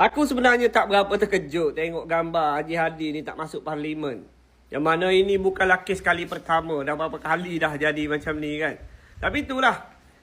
Aku sebenarnya tak berapa terkejut tengok gambar Haji Hadi ni tak masuk parlimen. Yang mana ini bukanlah kes kali pertama. Dah berapa kali dah jadi macam ni kan. Tapi itulah.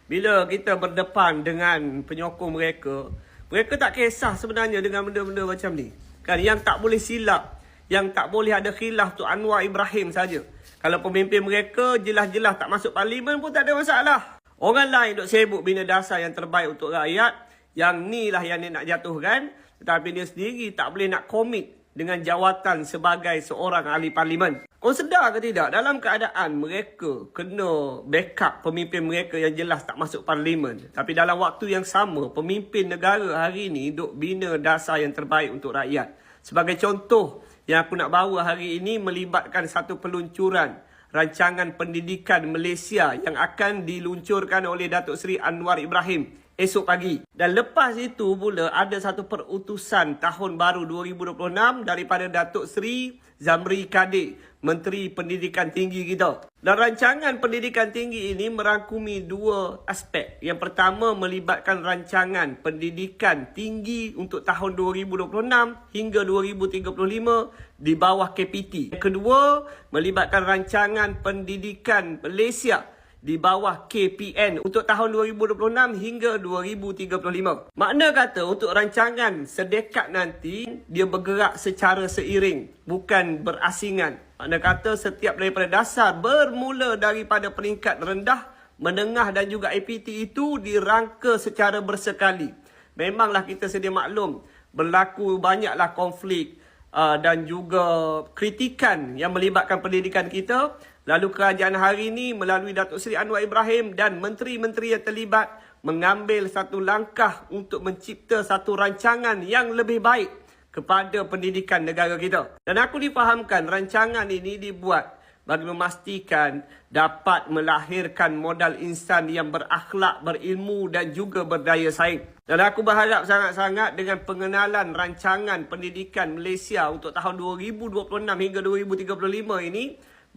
Bila kita berdepan dengan penyokong mereka. Mereka tak kisah sebenarnya dengan benda-benda macam ni. Kan yang tak boleh silap. Yang tak boleh ada khilaf tu Anwar Ibrahim saja. Kalau pemimpin mereka jelas-jelas tak masuk parlimen pun tak ada masalah. Orang lain duk sibuk bina dasar yang terbaik untuk rakyat. Yang ni lah yang dia nak jatuhkan. Tetapi dia sendiri tak boleh nak komit dengan jawatan sebagai seorang ahli parlimen. Kau sedar ke tidak? Dalam keadaan mereka kena backup pemimpin mereka yang jelas tak masuk parlimen. Tapi dalam waktu yang sama, pemimpin negara hari ini duk bina dasar yang terbaik untuk rakyat. Sebagai contoh yang aku nak bawa hari ini melibatkan satu peluncuran rancangan pendidikan Malaysia yang akan diluncurkan oleh Datuk Seri Anwar Ibrahim esok pagi. Dan lepas itu pula ada satu perutusan tahun baru 2026 daripada Datuk Seri Zamri Kadir, Menteri Pendidikan Tinggi kita. Dan rancangan pendidikan tinggi ini merangkumi dua aspek. Yang pertama melibatkan rancangan pendidikan tinggi untuk tahun 2026 hingga 2035 di bawah KPT. Yang kedua melibatkan rancangan pendidikan Malaysia di bawah KPN untuk tahun 2026 hingga 2035. Makna kata untuk rancangan sedekat nanti dia bergerak secara seiring bukan berasingan. Makna kata setiap daripada dasar bermula daripada peringkat rendah, menengah dan juga APT itu dirangka secara bersekali. Memanglah kita sedia maklum berlaku banyaklah konflik uh, dan juga kritikan yang melibatkan pendidikan kita Lalu kerajaan hari ini melalui Datuk Seri Anwar Ibrahim dan menteri-menteri yang terlibat mengambil satu langkah untuk mencipta satu rancangan yang lebih baik kepada pendidikan negara kita. Dan aku difahamkan rancangan ini dibuat bagi memastikan dapat melahirkan modal insan yang berakhlak, berilmu dan juga berdaya saing. Dan aku berharap sangat-sangat dengan pengenalan rancangan pendidikan Malaysia untuk tahun 2026 hingga 2035 ini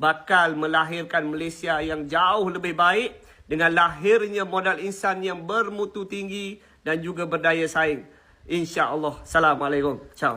bakal melahirkan Malaysia yang jauh lebih baik dengan lahirnya modal insan yang bermutu tinggi dan juga berdaya saing. InsyaAllah. Assalamualaikum. Ciao.